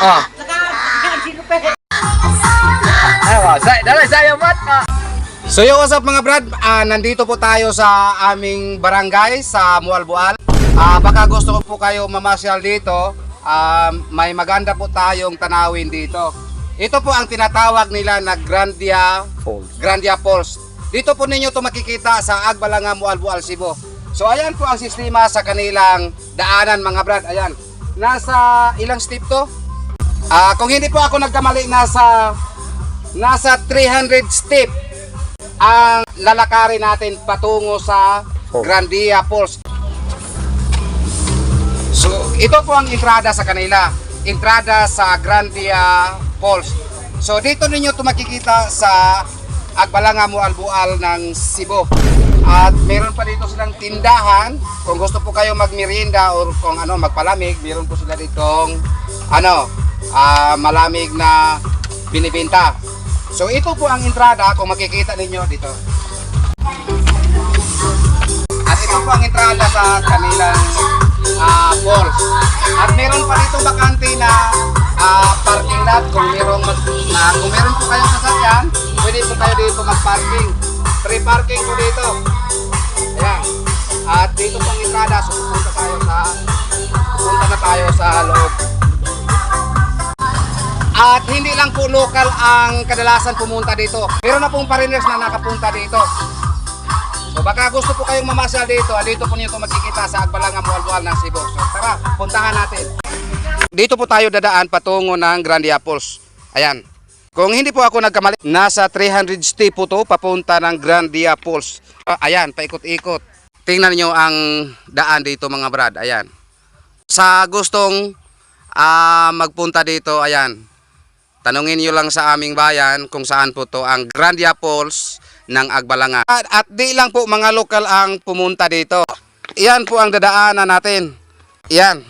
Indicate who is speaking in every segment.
Speaker 1: Ah. Ayaw, say, dala sayo mat. Ah.
Speaker 2: So yo, what's up mga brad? Ah, nandito po tayo sa aming barangay sa Mualbual. Ah, baka gusto ko po kayo mamasyal dito. Ah, may maganda po tayong tanawin dito. Ito po ang tinatawag nila na Grandia
Speaker 1: Falls.
Speaker 2: Grandia Falls. Dito po ninyo to makikita sa Agbalanga, Mualbual, Cebu. So ayan po ang sistema sa kanilang daanan mga brad. Ayan. Nasa ilang step to? Ah, kung hindi po ako nagkamali nasa nasa 300 step ang lalakarin natin patungo sa
Speaker 1: Falls.
Speaker 2: Grandia Falls. So, ito po ang entrada sa kanila. Entrada sa Grandia Falls. So, dito ninyo ito makikita sa Agbalanga Mualbual ng Cebu. At meron pa dito silang tindahan. Kung gusto po kayo magmerienda or kung ano magpalamig, meron po sila ditong ano, ah, malamig na binibenta. So ito po ang entrada kung makikita ninyo dito. At ito po ang entrada sa kanilang ah, falls. At meron pa dito bakante na ah, parking lot kung meron mag, na, kung meron po kayong sasakyan, pwede po kayo dito mag-parking. Free parking po dito. Ayan. At dito po ang entrada, so pupunta tayo sa pupunta na tayo sa loob. At hindi lang po local ang kadalasan pumunta dito. Meron na pong foreigners na nakapunta dito. So baka gusto po kayong mamasyal dito, dito po niyo ito makikita sa Agbalanga Mualbual ng Cebu. So tara, puntahan natin. Dito po tayo dadaan patungo ng Grandia Falls. Ayan. Kung hindi po ako nagkamali, nasa 300 step po to papunta ng Grandia Falls. Ah, ayan, paikot-ikot. Tingnan niyo ang daan dito mga brad. Ayan. Sa gustong ah, magpunta dito, ayan. Tanungin niyo lang sa aming bayan kung saan po to ang Grandia Falls ng Agbalanga. At, at di lang po mga lokal ang pumunta dito. Iyan po ang dadaanan natin. Iyan.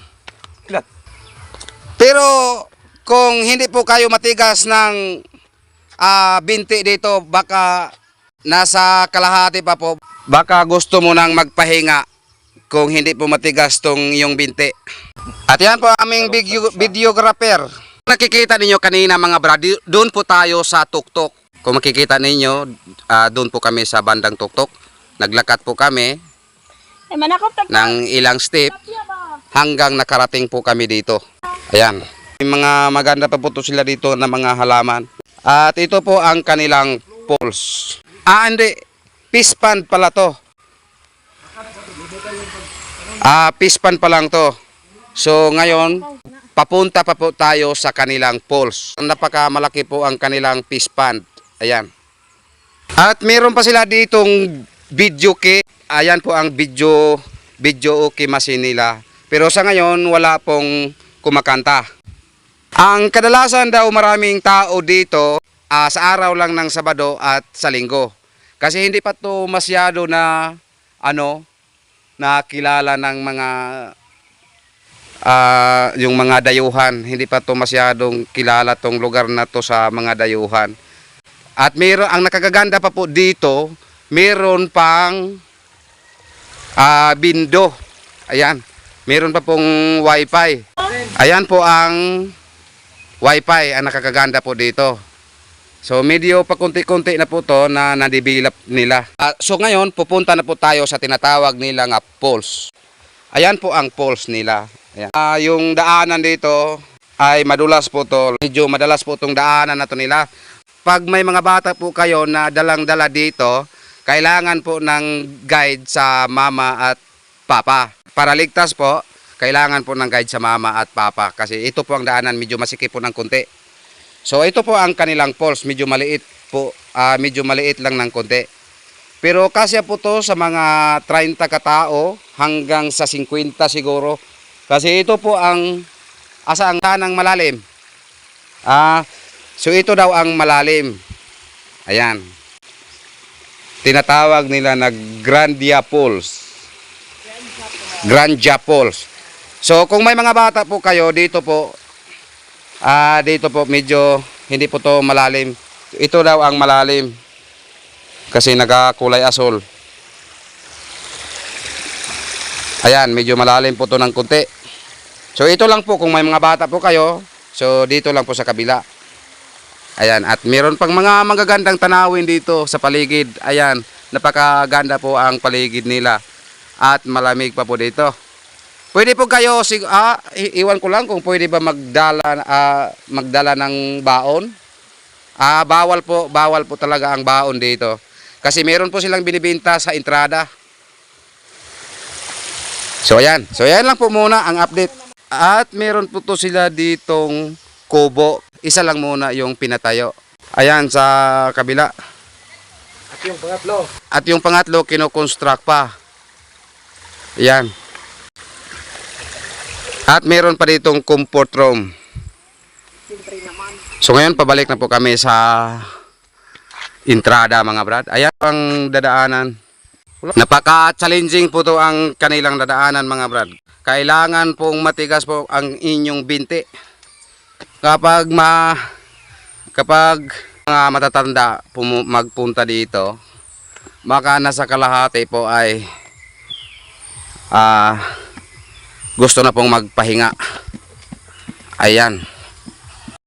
Speaker 2: Pero kung hindi po kayo matigas ng ah, binti dito, baka nasa kalahati pa po. Baka gusto mo nang magpahinga kung hindi po matigas tong yung binti. At yan po aming video, videographer. Nakikita ninyo kanina mga brad, doon po tayo sa tuktok. Kung makikita ninyo, ah, doon po kami sa bandang tuktok. Naglakat po kami
Speaker 3: tag
Speaker 2: ng ilang step hanggang nakarating po kami dito. Ayan. May mga maganda pa po to sila dito na mga halaman. At ito po ang kanilang poles. Ah, hindi. Fish pond pala to. Ah, fish pond pa lang to. So ngayon, papunta pa po tayo sa kanilang poles. Napakamalaki po ang kanilang fish pond. Ayan. At meron pa sila ditong video key. Ayan po ang video video okay machine nila. Pero sa ngayon wala pong kumakanta. Ang kadalasan daw maraming tao dito ah, sa araw lang ng Sabado at sa Linggo. Kasi hindi pa to masyado na ano na kilala ng mga ah, yung mga dayuhan. Hindi pa to masyadong kilala tong lugar na to sa mga dayuhan. At meron ang nakakaganda pa po dito, meron pang ah, bindo. Ayan. Meron pa pong wifi. Ayan po ang wifi ang nakakaganda po dito. So medyo pa kunti-kunti na po to na nadevelop nila. Ah, so ngayon pupunta na po tayo sa tinatawag nila nga poles. Ayan po ang poles nila. Ayan. Ah, yung daanan dito ay madulas po to. Medyo madalas po tong daanan na to nila. Pag may mga bata po kayo na dalang-dala dito, kailangan po ng guide sa mama at papa. Para ligtas po, kailangan po ng guide sa mama at papa kasi ito po ang daanan medyo masikip po ng konti. So ito po ang kanilang poles, medyo maliit po, ah, medyo maliit lang ng konti. Pero kasya po to sa mga 30 katao hanggang sa 50 siguro. Kasi ito po ang asa ang tanang malalim. Ah, so ito daw ang malalim. Ayan. Tinatawag nila na Grandia Falls. Grandia Falls. So kung may mga bata po kayo dito po ah dito po medyo hindi po to malalim. Ito daw ang malalim. Kasi nagakulay asol. Ayan, medyo malalim po to ng kunti. So ito lang po kung may mga bata po kayo, So dito lang po sa kabila. Ayan, at meron pang mga magagandang tanawin dito sa paligid. Ayan, napakaganda po ang paligid nila. At malamig pa po dito. Pwede po kayo, sig ah, iwan ko lang kung pwede ba magdala, ah, magdala ng baon. Ah, bawal po, bawal po talaga ang baon dito. Kasi meron po silang binibenta sa entrada. So ayan, so ayan lang po muna ang update. At meron po to sila ditong kubo. Isa lang muna yung pinatayo. Ayan sa kabila.
Speaker 1: At yung pangatlo.
Speaker 2: At yung pangatlo, kinoconstruct pa. Yan. At meron pa ditong comfort room. So ngayon, pabalik na po kami sa entrada mga brad. Ayan ang dadaanan. Napaka-challenging po to ang kanilang dadaanan mga brad. Kailangan pong matigas po ang inyong binti. Kapag ma kapag mga matatanda magpunta dito, baka nasa kalahati po ay ah gusto na pong magpahinga. Ayan.